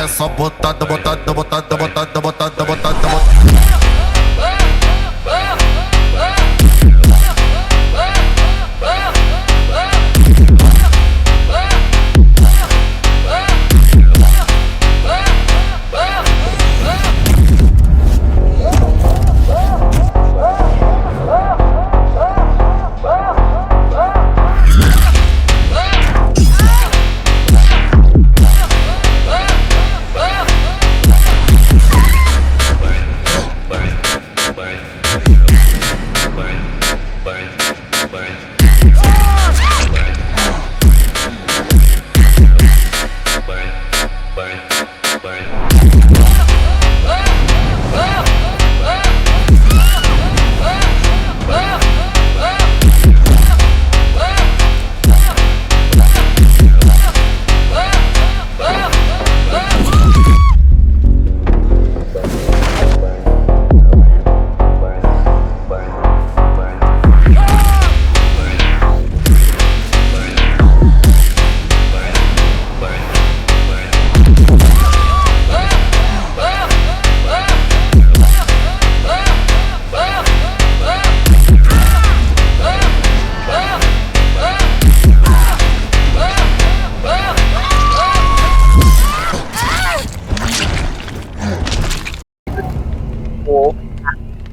é só botada, botada, botada, botada, botada, botada,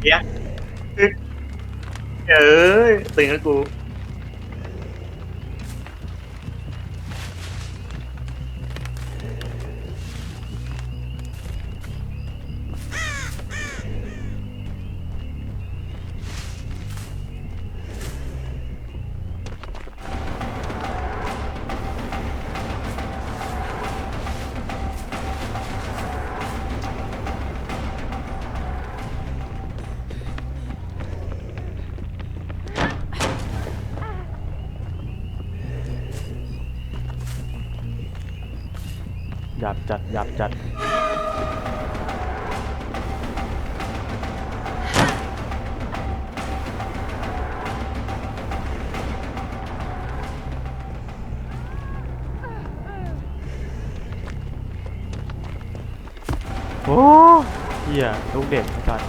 เนี้ยเอ้ยตื่นแล้วกู หยาบจัดหยาบจัดโอ้เฮียลูกเด็กจัด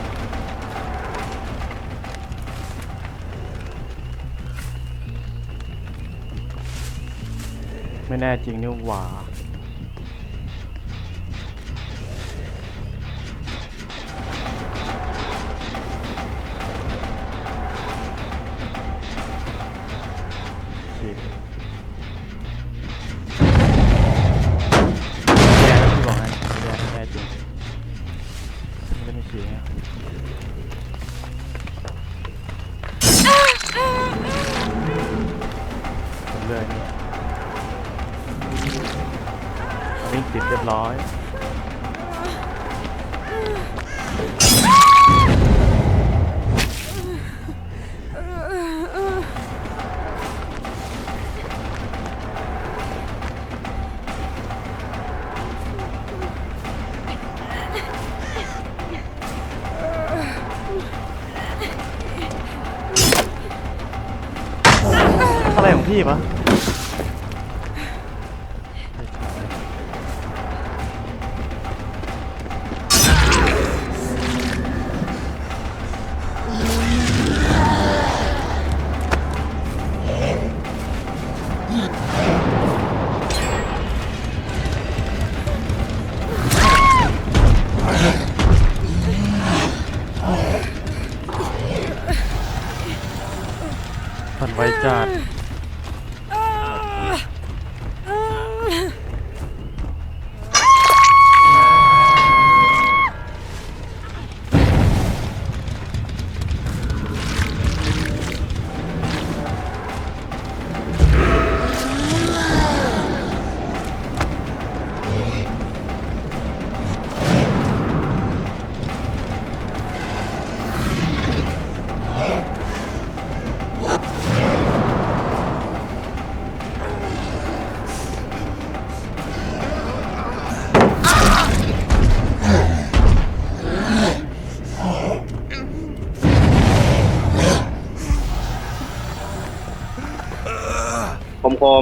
ไม่แน่จริงนี่หว่า ฉีด พี่ปะ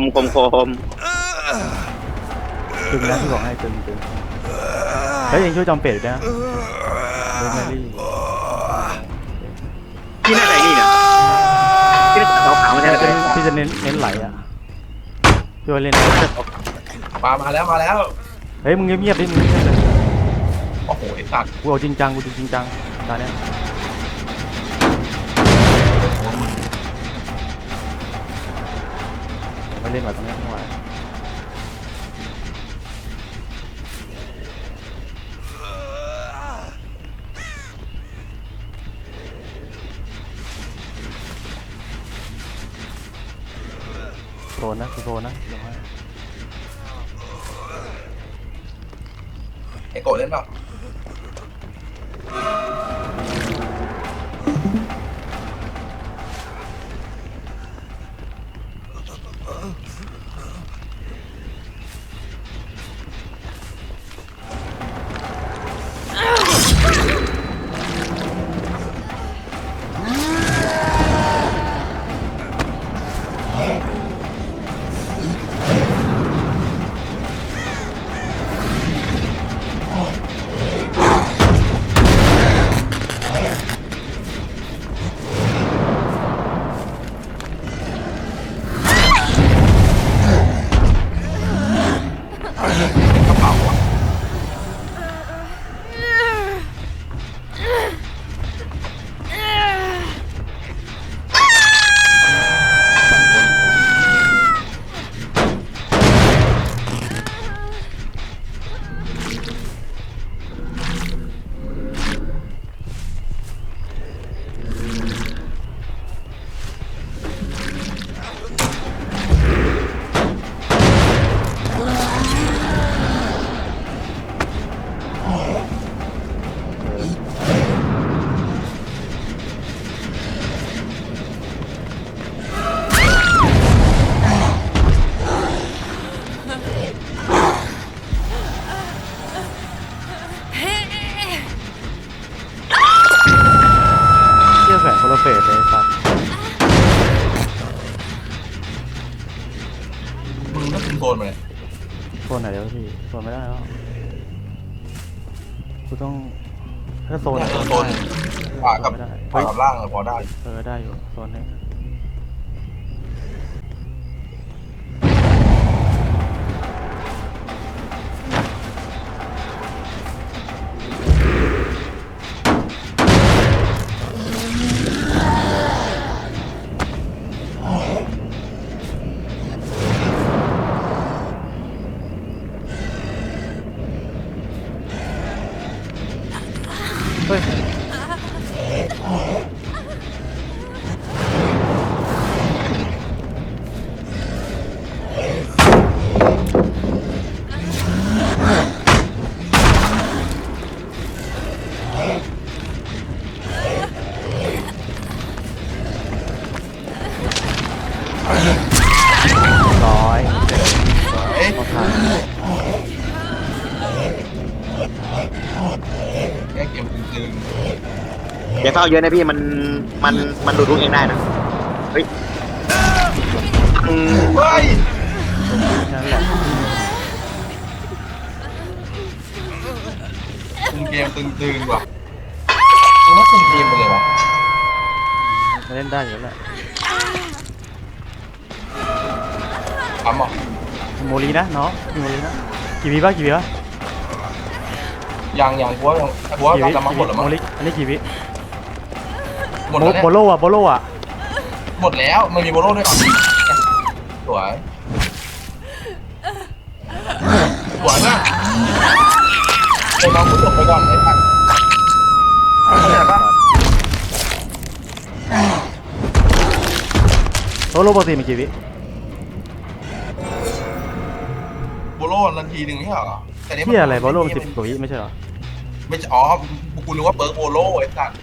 มคมคมคมตึงนะพี่บอกให้ตึงตึงเฮ้ยเองช่วยจอมเป็ดด้วยนะโรสแมรี่พี่น่าจะไอ้นี่เนี่ยพี่น่าจะขาวขาวๆมันพี่จะจะเลยพี่จะเน้นเน้นไหลอะพี่ว่าเล่นมามาแล้วมาแล้ว เฮ้ยมึงเงียบๆดิมึงเงียบๆเลยโอ้โหไอ้สัตว์กูเอาจริงจังกูจริงจังตอนเนี้ย ไม่เล่นแบบตรงนี้ไม่ไหวโซนนะโซนนะเดี๋ยวให้ ไอโกะเล่นเปล่า ฟสเลยสัตว์มึงก็คุมโซนมาเลยโซนไหนเดี๋ยวพี่โซนไม่ได้แล้วกูต้องถ้าโซนไหนเออโซนขวากับไม่ได้ขวากับล่างอะพอได้เออได้อยู่โซนนี้ เเฝ้าเยอะนะพี่มันมันมันดูดลูกเองได้นะเฮ้ยอืมๆเฮ้ยนั่นแหละคุมเกมตึงๆว่ะมึงว่าคุมเกมไปเลยวะมาเล่นได้อยู่แล้วแหละทำอะโมลีนะเนาะมีโมลีนะกี่วิบ้างกี่วิบ้างยังยังกูว่ายังกูว่ากี่เราวิจะมาหมดแล้วมั้งลีอันนี้กี่วิ หมดแล้วเนี่ยโบโลอะโบโลอะหมดแล้วมันมีโบโลด้วยเหรอสวยสวยมากเดี๋ยวน้องกูจบไปก่อนไอ้สัตว์เข้าใจปะโบโลปกติมีกี่วิโบโลนาทีหนึ่งไม่ใช่เหรอแต่นี่มันที่อะไรโบโลสิบกว่าวิไม่ใช่เหรอไม่ใช่อ๋อกูนึกว่าเปิร์กโบโลไอ้สัตว์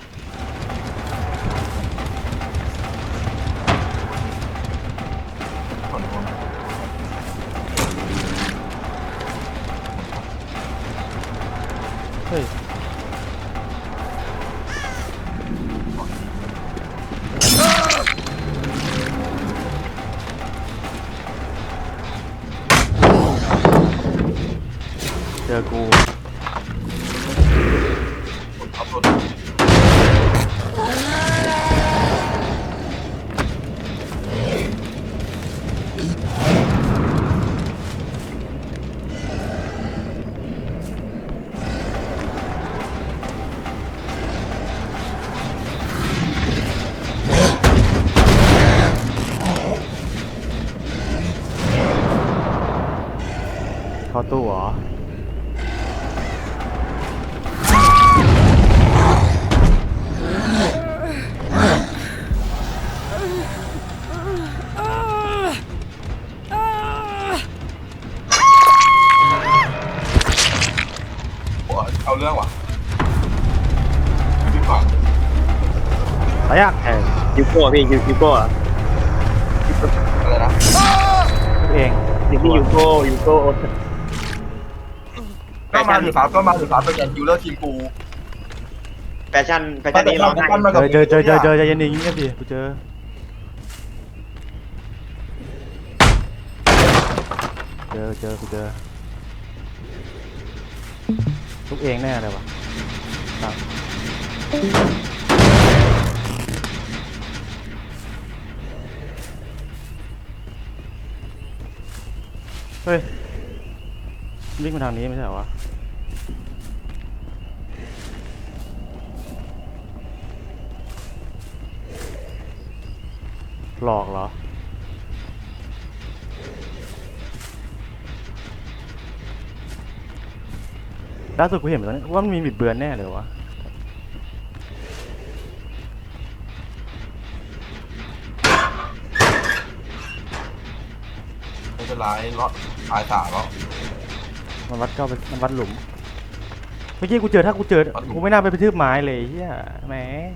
ออยูโก้พี่ยูยูโก้อะอะไรนะทุกเองสิ่งที่ยูโก้ยูโก้ก็มาถือสามก็มาถือสามเป็นอย่างยูเลอร์ทีมกูแฟชั่นแฟชั่นนี้ร้องไห้ปั้นมาเจกับอเจอเจอเจอเจอใจเย็นดิเงียบดิกูเจอเจอเจอกูเจอทุกเองแน่เลยวะครับ เฮ้ยวิ่งมาทางนี้ไม่ใช่เหรอวะหลอกเหรอ ล่าสุดกูเห็นเหมือนกันว่ามันมีบิดเบือนแน่เลยวะ ไม่เป็นไรเลาะตายสามแล้ว มันวัดเก้าไปมันวัดหลุม เมื่อกี้กูเจอถ้ากูเจอวัดหลุม กูไม่น่าไปกระทืบไม้เลยเฮียแหม่ง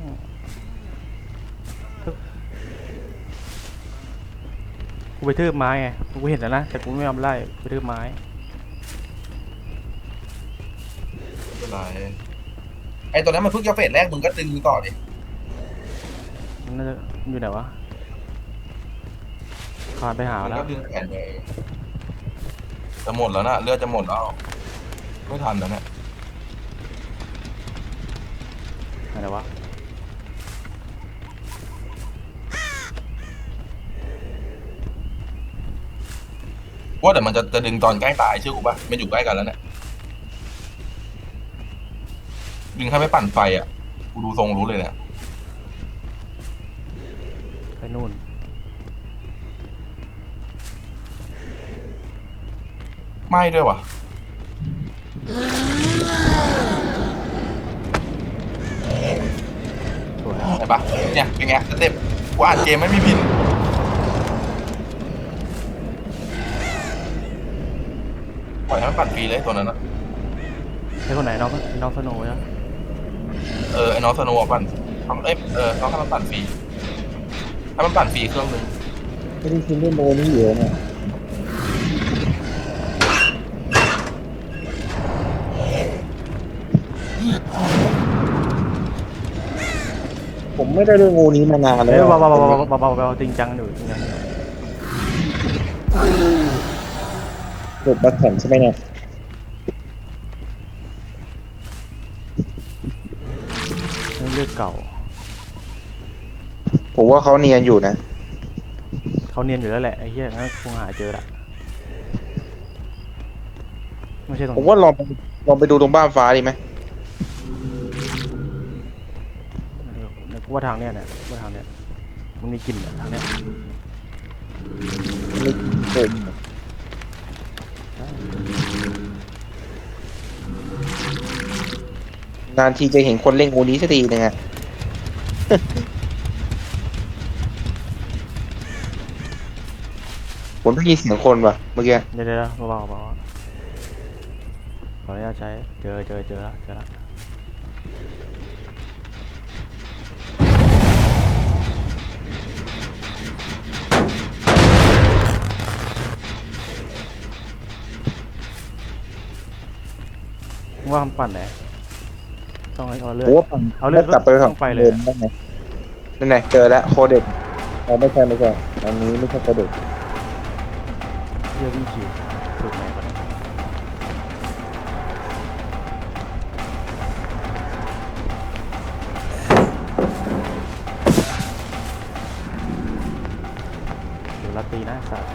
กูไปทืบไม้ไงกูเห็นแล้วนะแต่กูไม่ยอมไล่ไปทืบไม้ไม่เป็นไรไอ้ตัวนั้นมันเพิ่งจะเฟสแรกมึงก็ดึงต่อดิมันน่าจะมันอยู่ไหนวะ คานไปหามึงแล้วก็ดึงแขนไปจะหมดแล้วนะเลือดจะหมดแล้ว ไม่ทันแล้วเนี่ยไหนวะว่าแต่มันจะจะดึงตอนใกล้ตายเชื่อกูปะมันอยู่ใกล้กันแล้วเนี่ยดึงให้ไม่ปั่นไฟอะกูดูทรงรู้เลยเนี่ยไปนู่น ไม่ด้วยว่ะสวยเห็นปะเนี่ยเป็นไงสเต็ปกูอ่านเกมไม่มีผิดปล่อยให้มันปั่นฟรีเลยตัวนั้นนะใช่คนไหนน้องน้องสโนว์ใช่ไหมเออไอ้น้องสโนว์อะปั่นทำเอ้ยเออน้องให้มันปั่นฟรีให้มันปั่นฟรีเครื่องหนึง ไม่ได้คิดเรื่องโมนี่อยู่เนี่ย ไม่ได้เรื่องโมนี้มานานแล้เฮ้ยวเบาอะเบาเบาเบาเบาเบาจริงจังอยู่จริงจังอยู่หลุดมาแข่งใช่ไหมเนี่ยนี่เลือดเก่าผมว่าเขาเนียนอยู่นะ เขาเนียนอยู่แล้วแหละไอ้เหี้ยงั้นคงหาเจอละไม่ใช่ตรงผมนี้ว่าลองไปลองไปดูตรงบ้านฟ้าดีไหม วกูว่าทางเนี้ยเนี่ยกูว่าทางเนี้ยมันมีกลิ่นอะทางเนี้ยไม่เคยนานทีจะเห็นคนเล่นโมนี้สักทีหนึงอะผมได้ยินเสียงคนว่ะเมื่อกี้เดี๋ยวเดี๋ยวเบาๆเบาๆขออนุญาตใช้เจอเจอเจอละเจอละ ว่าคำปั่นไหนต้องเอาเลือดอนเอาเลือดกลับไปต้องไปเลยนได้ไหมนั่นไงเจอแล้วโคเด็กเอาไม่ใช่ไม่ใช่อันนี้ไม่ใช่โคเด็กเลือดวิ่งคิวถูกไหมก่เดี๋ยวรัดีน้าสัตว์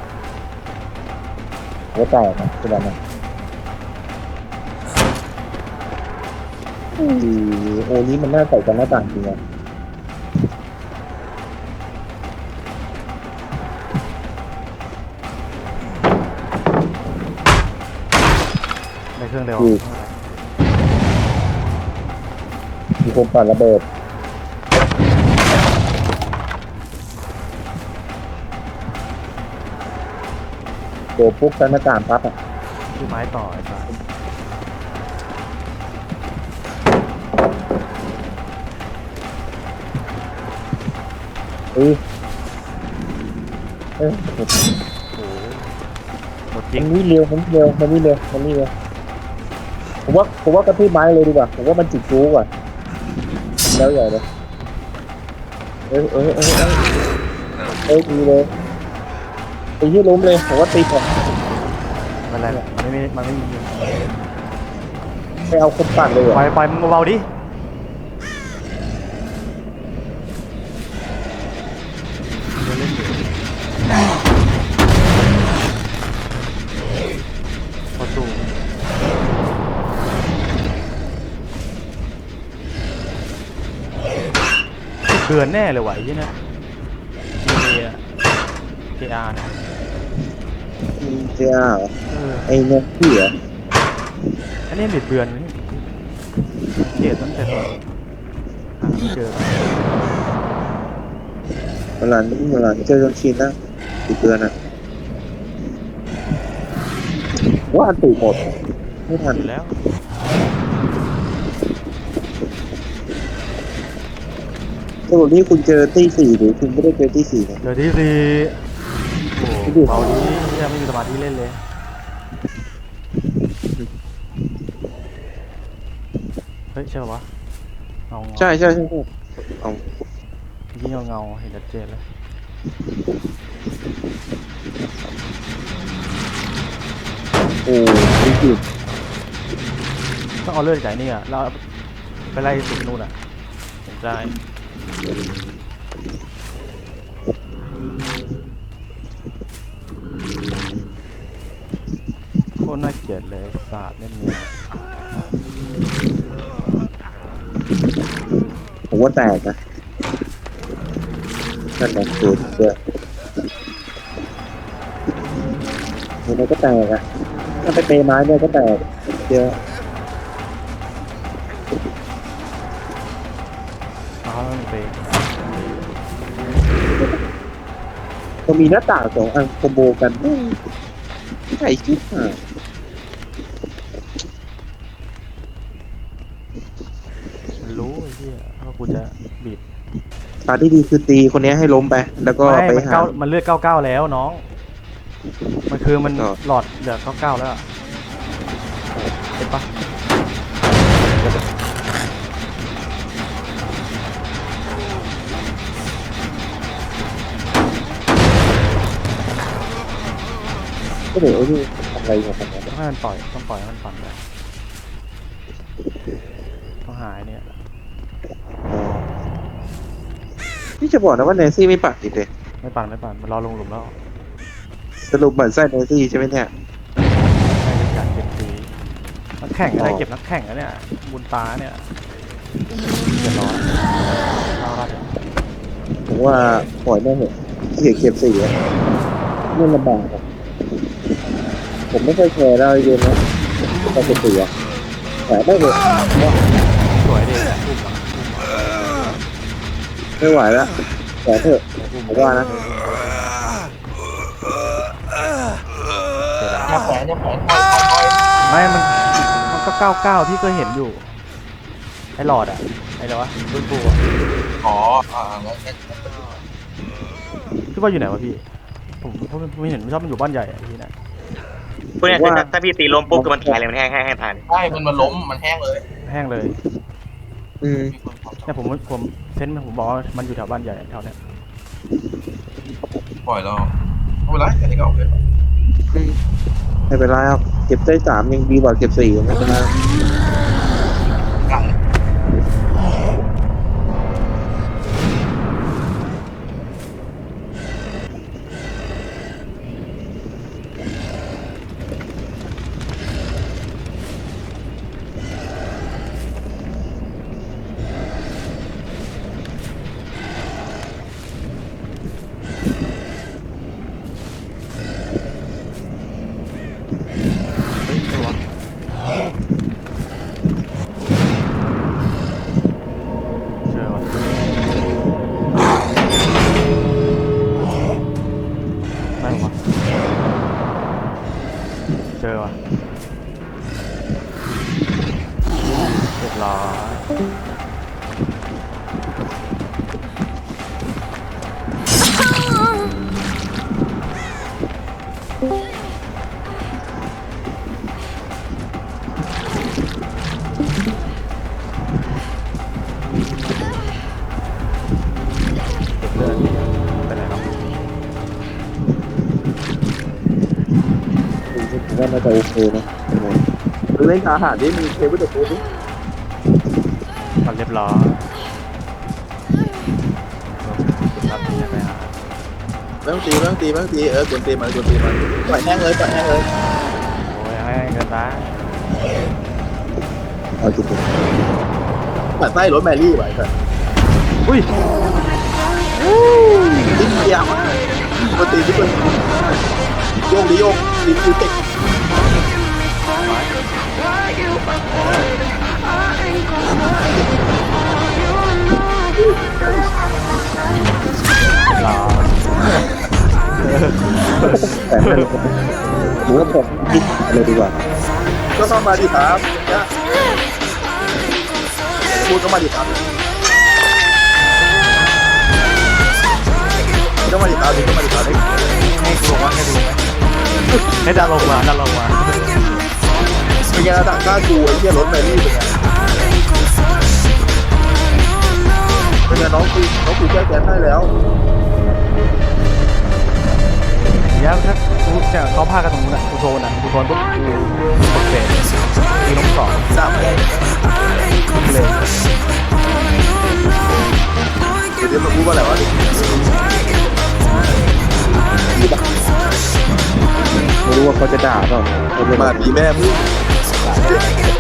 หัวแตกนะคือแบบนั้ โอ้นี้มันน่าใส่กันหน้าต่างจริงอะในเครื่องเร็วมีคนปั่นระเบิดโดปุ๊บกันหน้าต่างปั๊บอะที่ไม้ต่อไอ้สั ตว์เอ้ยเอ้ยโอ้โหหมดจริมังนนี่เร็วมันนี่เร็วมันนี่เร็วมันนี่เร็วผมว่าผมว่ากระทืบไม้เลยดีกว่าผมว่ามันจิกจูกว่าแล้วใหญ่เลยเอ้ยเอ้ยเอ้ยเอ้ยเอ้ยดีเลยไอ้ที่ล้มเลยผมว่าตีก่อนมันอะไรมันไม่มันไม่มีไปเอาคนปั่นเลยเหรปล่ออยปล่อยมึงเบาๆดิ นแน่เลยว่ะไอ้ที่เนี่ยเอเออาร์เนี่ยเจ้าเออไอ้เนี่ยพี่เหรออันนี้เด็ดเบือนนี่เกลียดตั้งแต่ตอนหาไม่เจอเวลาเวลาเจอจนชินนะติดเตือนนะว่าอันตีหมดไม่ทันอยู่แล้ว สรุปนี่คุณเจอตีสี่หรือคุณไม่ได้เจอตีสี่เนี่ยเดี๋ยวที่สี่โอ้โหเบาดียังไม่มีสมาธิเล่นเลย เฮ้ย ใช่ปะวะเงาเงาใช่ใช่ใช่ใช่เอายิ่งเงาเงาเห็นชัดเจนเลยโอ้ตีสี่ต้องเอาเลือดจากไอ้นี่อะแล้วไปไล่สุดนู่นอะเห็นได้ โคตรน่าเกลียดเลยศาสตร์เล่นเนี่ยผมว่าแตกนะนั่นแหละเกิดเยอะยังไงก็แตกอะถ้าไปเตะไม้เนี่ยก็แตกเยอะ เอาเขาไปมันมีหน้าต่างสองอันคอมโบกันใช่คิดอะมันรู้ไอ้เหี้ยว่ากูจะบีบทางที่ดีคือตีคนนี้ให้ล้มไป แล้วก็ไม่ไปมันหา เก้ามันเลือดเก้าเก้าแล้วน้อง มันคือมันก็ หลอดเหลือเก้าเก้าแล้วอะเห็นปะ ก็เดี๋ยวไอ้นี่อะไรของมันต้องให้มันปล่อยต้องปล่อยให้มันปั่นไปต้องหายเนี่ยพี่จะบอกนะว่าเนซี่ไม่ปัดอีกเลยไม่ปั่นไม่ปั่นมันรอลงหลุมแล้วสรุปเหมือนไส้เนซี่ใช่ไหมเนี่ยให้เป็นการเก็บสีนักแข่งอะไรอ๋อเก็บนักแข่งอะเนี่ยบุญตาเนี่ยเดือดร้อนเอาละผมว่าปล่อยแม่งเหอะเสียเก็บสี่อะไม่ลำบากอะ ผมไม่เคยแคร์แล้วไอ้เกมนะแต่เก็บสี่อะแต่ไม่เหอะสวยดีอะอุ้มอะไม่ไหวแล้วแต่เถอะผมว่านะเสร็จแล้วอย่าแผลอย่าแผลปล่อยปล่อยปล่อยไม่ มัน มันก็เก้าเก้าพี่ก็เห็นอยู่ ไอ้หลอดอะไอ้อะไรวะรุ่นปูอะอ๋ออ่างั้นงั้นพี่ว่าอยู่ไหนวะพี่ ผมผมผมเห็นชอบมันอยู่บ้านใหญ่อะพี่นะ พวกเนี้ยคือถ้าถ้าพี่ตีล้มปุ๊บคือมันตายเลยมันแห้งแห้งแห้งตายเลยใช่มันมันล้มมันแห้งเลยแห้งเลยอืมมีคนทำเนี่ยผมผมเซนส์ผมบอกว่ามันอยู่แถวบ้านใหญ่แถวเนี้ยปล่อยเราไม่เป็นไรแค่นี้ก็โอเคอืมไม่เป็นไรครับเก็บได้สามยังดีกว่าเก็บสี่ไม่เป็นไร จะโอเคนะเล่นอาหารนี่มีเควิตเตอร์ฟูดทำเรียบร้อยครับเนี่ยไปหาไม่ต้องตีไม่ต้องตีไม่ต้องตีเออกวนตีมันกวนตีมันปล่อยแห้งเลยปล่อยแห้งเลยโอ้ยให้เงินนะเอาจุดปล่อยไส้รถแมรี่ไว้ก่อนอุ้ยดิ้นเดียวกวนตีที่มันโยกดิโยกดิคิวเทคหรอ แต่ไม่รู้ผมว่าผมยิงเลยดีกว่า ก็เข้ามาดิครับนะพูดก็มาดิครับก็มาดิครับก็มาดิครับให้กูลงว่าให้ดูไหมให้ดันลงมาดันลงมา เป็นไงระดับกล้าดูไอ้เหี้ยรถแมรี่เป็นไงเป็นไงน้องคุยน้องคุยแก้แค้นให้แล้วเนี่ยถ้ากูเนี่ยเขาพากันตรงนู้นอะกูโทนอะกูโทนปุ๊บกูกดเสร็จกูต้องสองสามเลยเลยเดี๋ยวมาพูดว่าอะไรวะไม่รู้ว่าเขาจะด่าเปล่ามาดีแม่มึง Let's.